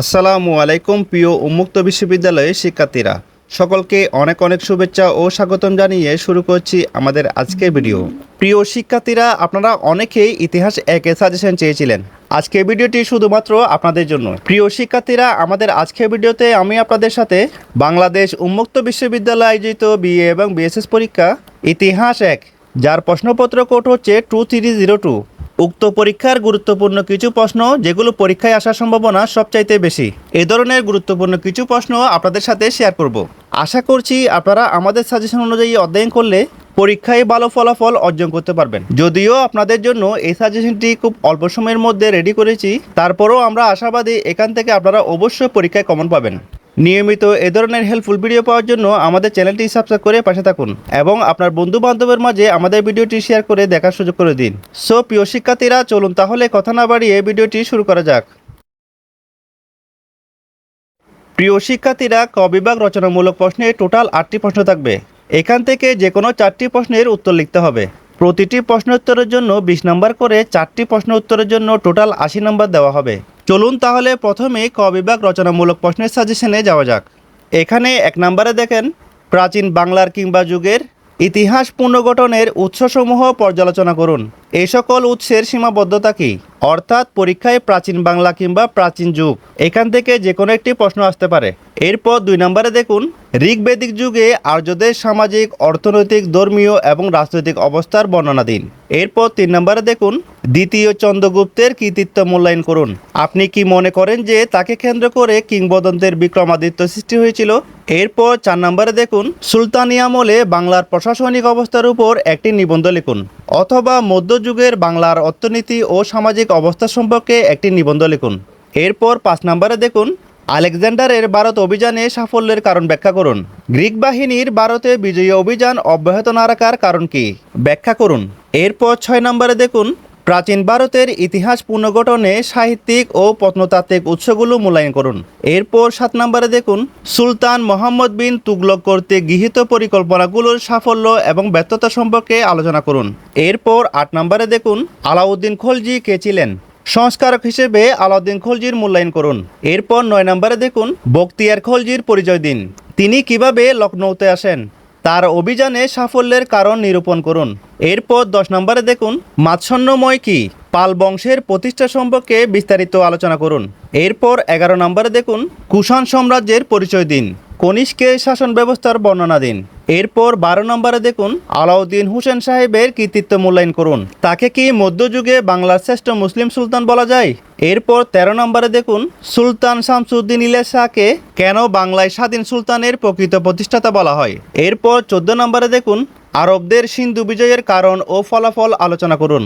আসসালামু আলাইকুম, প্রিয় উন্মুক্ত বিশ্ববিদ্যালয়ের শিক্ষার্থীরা। সকলকে অনেক অনেক শুভেচ্ছা ও স্বাগতম জানিয়ে শুরু করছি আমাদের আজকের ভিডিও। প্রিয় শিক্ষার্থীরা, আপনারা অনেকেই ইতিহাস একে সাজেশন চেয়েছিলেন। আজকের ভিডিওটি শুধুমাত্র আপনাদের জন্য। প্রিয় শিক্ষার্থীরা, আমাদের আজকের ভিডিওতে আমি আপনাদের সাথে বাংলাদেশ উন্মুক্ত বিশ্ববিদ্যালয় আয়োজিত বিএ এবং বিএসএস পরীক্ষা ইতিহাস এক, যার প্রশ্নপত্র কোড হচ্ছে টু থ্রি জিরো টু উক্ত পরীক্ষার গুরুত্বপূর্ণ কিছু প্রশ্ন, যেগুলো পরীক্ষায় আসার সম্ভাবনা সবচাইতে বেশি। এ ধরনের গুরুত্বপূর্ণ কিছু প্রশ্ন আপনাদের সাথে শেয়ার করব। আশা করছি আপনারা আমাদের সাজেশন অনুযায়ী অধ্যয়ন করলে পরীক্ষায় ভালো ফলাফল অর্জন করতে পারবেন। যদিও আপনাদের জন্য এই সাজেশনটি খুব অল্প সময়ের মধ্যে রেডি করেছি, তারপরেও আমরা আশাবাদী এখান থেকে আপনারা অবশ্যই পরীক্ষায় কমন পাবেন। নিয়মিত এ ধরনের হেল্পফুল ভিডিও পাওয়ার জন্য আমাদের চ্যানেলটি সাবস্ক্রাইব করে পাশে থাকুন এবং আপনার বন্ধু বান্ধবের মাঝে আমাদের ভিডিওটি শেয়ার করে দেখার সুযোগ করে দিন। সো প্রিয় শিক্ষার্থীরা, চলুন তাহলে কথা না বাড়িয়ে ভিডিওটি শুরু করা যাক। প্রিয় শিক্ষার্থীরা, ক বিভাগ রচনামূলক প্রশ্নে টোটাল আটটি প্রশ্ন থাকবে। এখান থেকে যে কোনো চারটি প্রশ্নের উত্তর লিখতে হবে। প্রতিটি প্রশ্ন উত্তরের জন্য বিশ নম্বর করে চারটি প্রশ্ন উত্তরের জন্য টোটাল আশি নম্বর দেওয়া হবে। চলুন তাহলে প্রথমে ক বিভাগ রচনামূলক প্রশ্নের সাজেশনে যাওয়া যাক। এখানে এক নম্বরে দেখেন, প্রাচীন বাংলার কিংবা যুগের ইতিহাস পুনর্গঠনের উৎসসমূহ পর্যালোচনা করুন। এই সকল উৎসের সীমাবদ্ধতা কি? অর্থাৎ পরীক্ষায় প্রাচীন বাংলা কিংবা প্রাচীন যুগ। এখান থেকে যে কোনো একটি প্রশ্ন আসতে পারে। এরপর দুই নম্বরে দেখুন। ঋগ্বেদিক যুগে আর্যদের সামাজিক, অর্থনৈতিক, ধর্মীয় এবং রাজনৈতিক অবস্থার বর্ণনা দিন এরপর তিন নম্বরে দেখুন। দ্বিতীয় চন্দ্রগুপ্তের কৃতিত্ব মূল্যায়ন করুন। আপনি কি মনে করেন যে তাকে কেন্দ্র করে কিংবদন্তের বিক্রমাদিত্য সৃষ্টি হয়েছিল? এরপর চার নম্বরে দেখুন। সুলতানি আমলে বাংলার প্রশাসনিক অবস্থার উপর একটি নিবন্ধ লিখুন। অথবা মধ্যযুগের বাংলার অর্থনীতি ও সামাজিক অবস্থা সম্পর্কে একটি নিবন্ধ লিখুন। এরপর পাঁচ নম্বরে দেখুন, আলেকজান্ডারের ভারত অভিযানে সাফল্যের কারণ ব্যাখ্যা করুন। গ্রিক বাহিনীর ভারতে বিজয়ী অভিযান অব্যাহত না রাখার কারণ কি? ব্যাখ্যা করুন। এরপর ছয় নম্বরে দেখুন প্রাচীন ভারতের ইতিহাস পুনর্গঠনে সাহিত্যিক ও প্রত্নতাত্ত্বিক উৎসগুলো মূল্যায়ন করুন। এরপর সাত নম্বরে দেখুন, সুলতান মোহাম্মদ বিন তুগলক কর্তৃক গৃহীত পরিকল্পনাগুলোর সাফল্য এবং ব্যর্থতা সম্পর্কে আলোচনা করুন। এরপর আট নম্বরে দেখুন, আলাউদ্দিন খলজি কে ছিলেন? সংস্কারক হিসেবে আলাউদ্দিন খলজির মূল্যায়ন করুন। এরপর নয় নম্বরে দেখুন, বক্তিয়ার খলজির পরিচয় দিন। তিনি কীভাবে লখনৌতে আসেন? তার অভিযানে সাফল্যের কারণ নিরূপণ করুন। এরপর দশ নম্বরে দেখুন মাৎসন্যময় কি? পাল বংশের প্রতিষ্ঠা সম্পর্কে বিস্তারিত আলোচনা করুন। এরপর এগারো নম্বরে দেখুন, কুষাণ সাম্রাজ্যের পরিচয় দিন। কনিষ্কের শাসন ব্যবস্থার বর্ণনা দিন। এরপর বারো নম্বরে দেখুন, আলাউদ্দিন হুসেন সাহেবের কৃতিত্ব মূল্যায়ন করুন। তাকে কি মধ্যযুগে বাংলার শ্রেষ্ঠ মুসলিম সুলতান বলা যায়? এরপর তেরো নম্বরে দেখুন, সুলতান শামসুদ্দিন ইলিয়াস শাহকে কেন বাংলায় স্বাধীন সুলতানের প্রকৃত প্রতিষ্ঠাতা বলা হয়? এরপর চোদ্দ নম্বরে দেখুন, আরবদের সিন্ধু বিজয়ের কারণ ও ফলাফল আলোচনা করুন।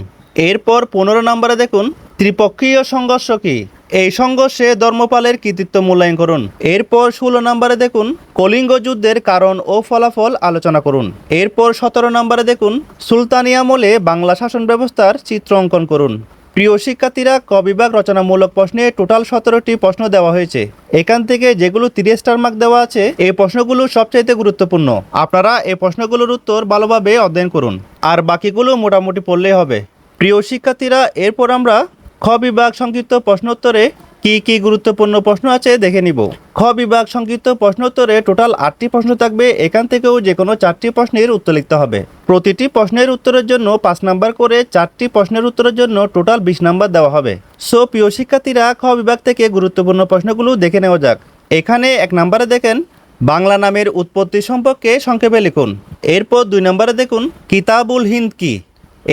এরপর পনেরো নম্বরে দেখুন, ত্রিপক্ষীয় সংঘর্ষ কি? এই সংঘর্ষে ধর্মপালের কৃতিত্ব মূল্যায়ন করুন। এরপর ষোলো নম্বরে দেখুন, কলিঙ্গ যুদ্ধের কারণ ও ফলাফল আলোচনা করুন। এরপর সতেরো নম্বরে দেখুন সুলতানি আমলে বাংলা শাসন ব্যবস্থার চিত্র অঙ্কন করুন। প্রিয় শিক্ষার্থীরা, ক বিভাগ রচনামূলক প্রশ্নে টোটাল সতেরোটি প্রশ্ন দেওয়া হয়েছে। এখান থেকে যেগুলো তিরিশ স্টার মার্ক দেওয়া আছে, এই প্রশ্নগুলো সবচাইতে গুরুত্বপূর্ণ। আপনারা এই প্রশ্নগুলোর উত্তর ভালোভাবে অধ্যয়ন করুন। আর বাকিগুলো মোটামুটি পড়লেই হবে। প্রিয় শিক্ষার্থীরা, এরপর আমরা খ বিভাগ সংক্ষিপ্ত প্রশ্নোত্তরে কি কি গুরুত্বপূর্ণ প্রশ্ন আছে দেখে নিব। খ বিভাগ সংক্ষিপ্ত প্রশ্নোত্তরে টোটাল আটটি প্রশ্ন থাকবে, এখান থেকেও যে কোনো চারটি প্রশ্নের উত্তর লিখতে হবে। প্রতিটি প্রশ্নের উত্তরের জন্য পাঁচ নাম্বার করে চারটি প্রশ্নের উত্তরের জন্য টোটাল বিশ নাম্বার দেওয়া হবে। সো, প্রিয় শিক্ষার্থীরা, খ বিভাগ থেকে গুরুত্বপূর্ণ প্রশ্নগুলো দেখে নেওয়া যাক। এখানে এক নম্বরে দেখেন, বাংলা নামের উৎপত্তি সম্পর্কে সংক্ষেপে লিখুন। এরপর দুই নম্বরে দেখুন, কিতাবুল হিন্দ কি?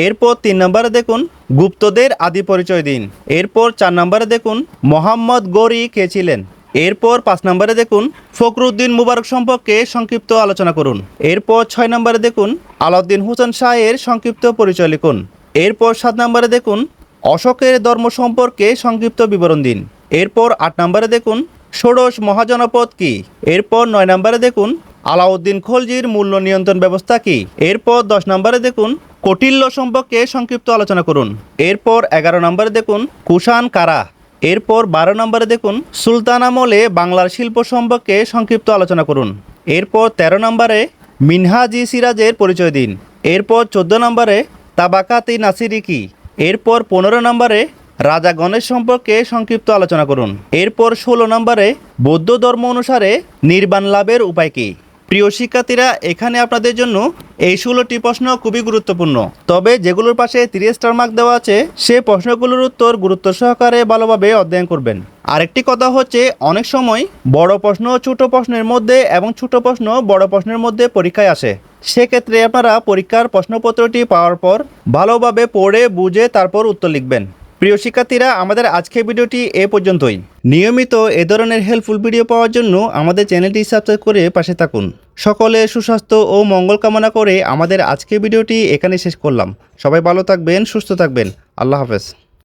এরপর তিন নম্বরে দেখুন, গুপ্তদের আদি পরিচয় দিন। এরপর চার নম্বরে দেখুন, মোহাম্মদ গৌরি কে ছিলেন। এরপর পাঁচ নম্বরে দেখুন, ফখরুদ্দিন মুবারক সম্পর্কে সংক্ষিপ্ত আলোচনা করুন। এরপর ছয় নম্বরে দেখুন, আলাউদ্দিন হোসেন শাহের সংক্ষিপ্ত পরিচয় লিখুন। এরপর সাত নম্বরে দেখুন, অশোকের ধর্ম সম্পর্কে সংক্ষিপ্ত বিবরণ দিন। এরপর আট নম্বরে দেখুন, ষোড়শ মহাজনপদ কি? এরপর নয় নম্বরে দেখুন, আলাউদ্দিন খলজির মূল্য নিয়ন্ত্রণ ব্যবস্থা কি? এরপর দশ নম্বরে দেখুন কটিল্য সম্পর্কে সংক্ষিপ্ত আলোচনা করুন। এরপর এগারো নম্বরে দেখুন, কুষাণ কারা? এরপর বারো নম্বরে দেখুন, সুলতান আমলে বাংলার শিল্প সম্পর্কে সংক্ষিপ্ত আলোচনা করুন। এরপর তেরো নম্বরে, মিনহাজি সিরাজের পরিচয় দিন। এরপর চোদ্দ নম্বরে, তাবাকাতি নাসিরি কি? এরপর পনেরো নম্বরে, রাজা গণেশ সম্পর্কে সংক্ষিপ্ত আলোচনা করুন। এরপর ষোলো নম্বরে, বৌদ্ধ ধর্ম অনুসারে নির্বাণ লাভের উপায় কী? প্রিয় শিক্ষার্থীরা, এখানে আপনাদের জন্য এই ষোলোটি প্রশ্ন খুবই গুরুত্বপূর্ণ। তবে যেগুলোর পাশে তিরিশ স্টার মার্ক দেওয়া আছে, সে প্রশ্নগুলোর উত্তর গুরুত্ব সহকারে ভালোভাবে অধ্যয়ন করবেন। আরেকটি কথা হচ্ছে, অনেক সময় বড় প্রশ্ন ছোট প্রশ্নের মধ্যে এবং ছোট প্রশ্ন বড় প্রশ্নের মধ্যে পরীক্ষায় আসে। সেক্ষেত্রে আপনারা পরীক্ষার প্রশ্নপত্রটি পাওয়ার পর ভালোভাবে পড়ে, বুঝে তারপর উত্তর লিখবেন। প্রিয় শিক্ষার্থীরা, আমাদের আজকের ভিডিওটি এ পর্যন্তই। নিয়মিত এ ধরনের হেল্পফুল ভিডিও পাওয়ার জন্য আমাদের চ্যানেলটি সাবস্ক্রাইব করে পাশে থাকুন। সকলে সুস্বাস্থ্য ও মঙ্গল কামনা করে আমাদের আজকের ভিডিওটি এখানে শেষ করলাম। সবাই ভালো থাকবেন, সুস্থ থাকবেন। আল্লাহ হাফেজ।